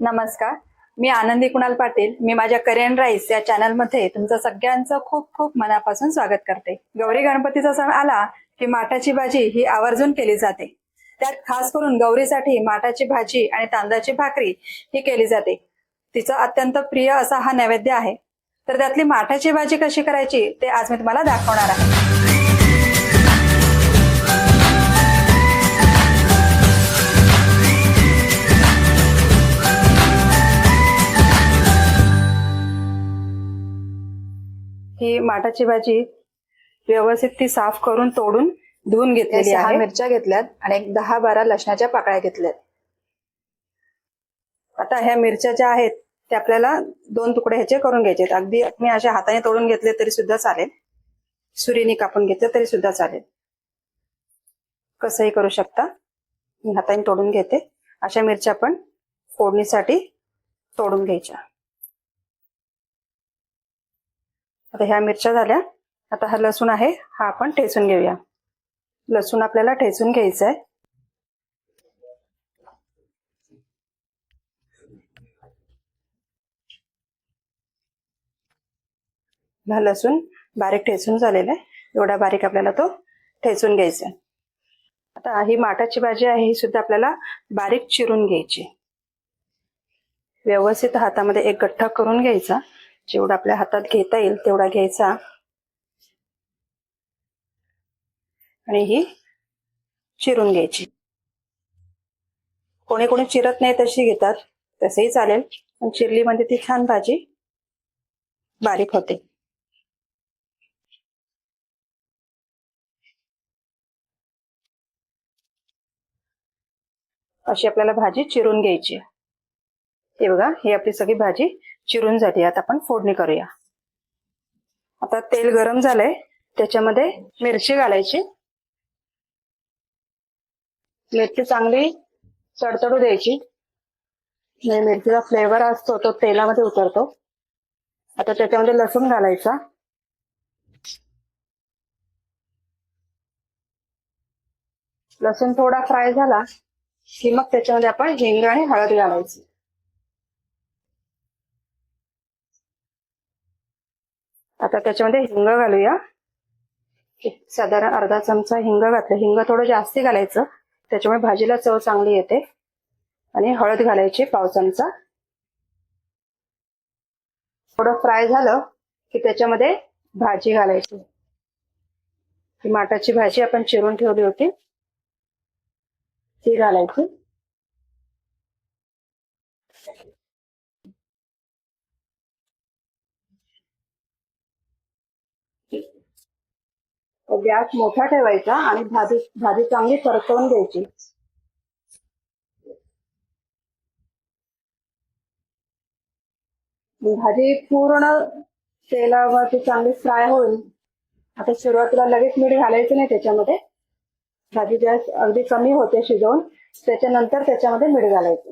नमस्कार. मी आनंदी कुणाल पाटील. मी माझ्या करियन राईस या चॅनलमध्ये तुमचं सगळ्यांचं खूप खूप मनापासून स्वागत करते. गौरी गणपतीचा सण आला की माठाची भाजी ही आवर्जून केली जाते. त्यात खास करून गौरीसाठी माठाची भाजी आणि तांदळाची भाकरी ही केली जाते. तिचा अत्यंत प्रिय असा हा नैवेद्य आहे. तर त्यातली माठाची भाजी कशी करायची ते आज मी तुम्हाला दाखवणार आहे. ही माठाची भाजी व्यवस्थित ती साफ करून तोडून धुवून घेतलेली आहे. मिरच्या घेतल्यात आणि एक दहा बारा लसणाच्या पाकळ्या घेतल्यात. आता ह्या मिरच्या ज्या आहेत त्या आपल्याला दोन तुकडे ह्याचे करून घ्यायचे. अगदी मी अशा हाताने तोडून घेतले तरी सुद्धा चालेल. सुरीने कापून घेतले तरी सुद्धा चालेल. कसंही करू शकता. मी हाताने तोडून घेते. अशा मिरच्या आपण फोडणीसाठी तोडून घ्यायच्या. आता ह्या मिरच्या झाल्या. आता हा लसूण आहे हा आपण ठेचून घेऊया. लसूण आपल्याला ठेचून घ्यायचा आहे हा लसूण बारीक ठेचून झालेला आहे. एवढा बारीक आपल्याला तो ठेचून घ्यायचा आहे. आता ही माठाची भाजी आहे ही सुद्धा आपल्याला बारीक चिरून घ्यायची व्यवस्थित हातामध्ये एक गठ्ठा करून घ्यायचा. जेवढा आपल्या हातात घेता येईल तेवढा घ्यायचा. आणि ही चिरून घ्यायची. कोणी कोणी चिरत नाही तशी घेतात तसेही चालेल पण चिरली म्हणजे ती छान भाजी बारीक होते. अशी आपल्याला भाजी चिरून घ्यायची हे बघा ही आपली सगळी भाजी चिरून झाली. आता आपण फोडणी करूया. आता तेल गरम झालंय. त्याच्यामध्ये मिरची घालायची. मिरची चांगली तडतडू द्यायची. म्हणजे मिरचीचा फ्लेवर असतो तो तेलामध्ये उतरतो. आता त्याच्यामध्ये लसूण घालायचा. लसूण थोडा फ्राय झाला की मग त्याच्यामध्ये आपण हिंग आणि हळद घालायची. आता त्याच्यामध्ये हिंग घालूया. साधारण अर्धा चमचा हिंग घातलं. हिंग थोडं जास्ती घालायचं. त्याच्यामुळे भाजीला चव चांगली येते. आणि हळद घालायची पाव चमचा. थोडं फ्राय झालं की त्याच्यामध्ये भाजी घालायची. ही माटाची भाजी आपण चिरून ठेवली होती. ती घालायची. गॅस मोठा ठेवायचा आणि भाजी भाजी चांगली परतवून घ्यायची. भाजी पूर्ण तेलावरती चांगली फ्राय होईल. आता सुरुवातीला लगेच मीठ घालायचं नाही त्याच्यामध्ये. भाजी गॅस अगदी कमी होते शिजवून त्याच्यानंतर त्याच्यामध्ये मीठ घालायचं.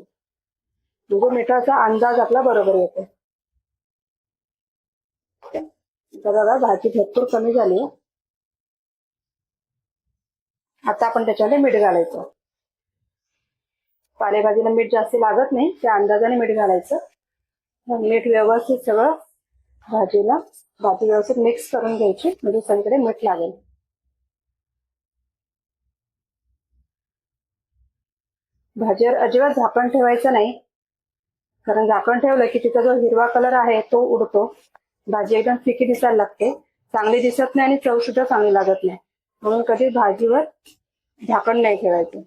म्हणजे मिठाचा अंदाज आपला बरोबर येतो. बघा भाजी भरपूर कमी झाली. आता आपण त्याच्यामध्ये मीठ घालायचं. पालेभाजीला मीठ जास्त लागत नाही त्या अंदाजाने मीठ घालायचं. मग मीठ व्यवस्थित सगळं भाजीला भाजी व्यवस्थित मिक्स करून घ्यायची म्हणजे सगळीकडे मीठ लागेल. भाजीवर अजिबात झाकण ठेवायचं नाही. कारण झाकण ठेवलं की तिचा जो हिरवा कलर आहे तो उडतो. भाजी एकदम फिकी दिसायला लागते. चांगली दिसत नाही आणि चव सुद्धा चांगली लागत नाही. म्हणून कधी भाजीवर झाकण नाही ठेवायचं.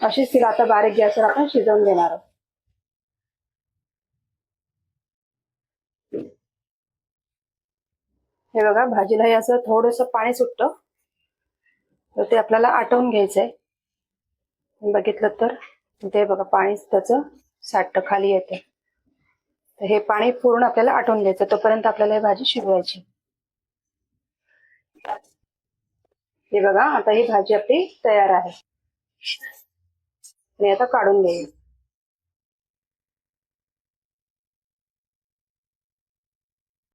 अशीच तिला आता बारीक गॅसवर आपण शिजवून देणार आहोत. हे बघा भाजीला हे असं थोडस पाणी सुटतं. तर ते आपल्याला आटवून घ्यायचंय. बघितलं तर ते बघा पाणी त्याचं साठतं खाली येतं. तर हे पाणी पूर्ण आपल्याला आटवून घ्यायचं तोपर्यंत आपल्याला ही भाजी शिजवायची. हे बघा आता ही भाजी आपली तयार आहे. आणि आता काढून घेईल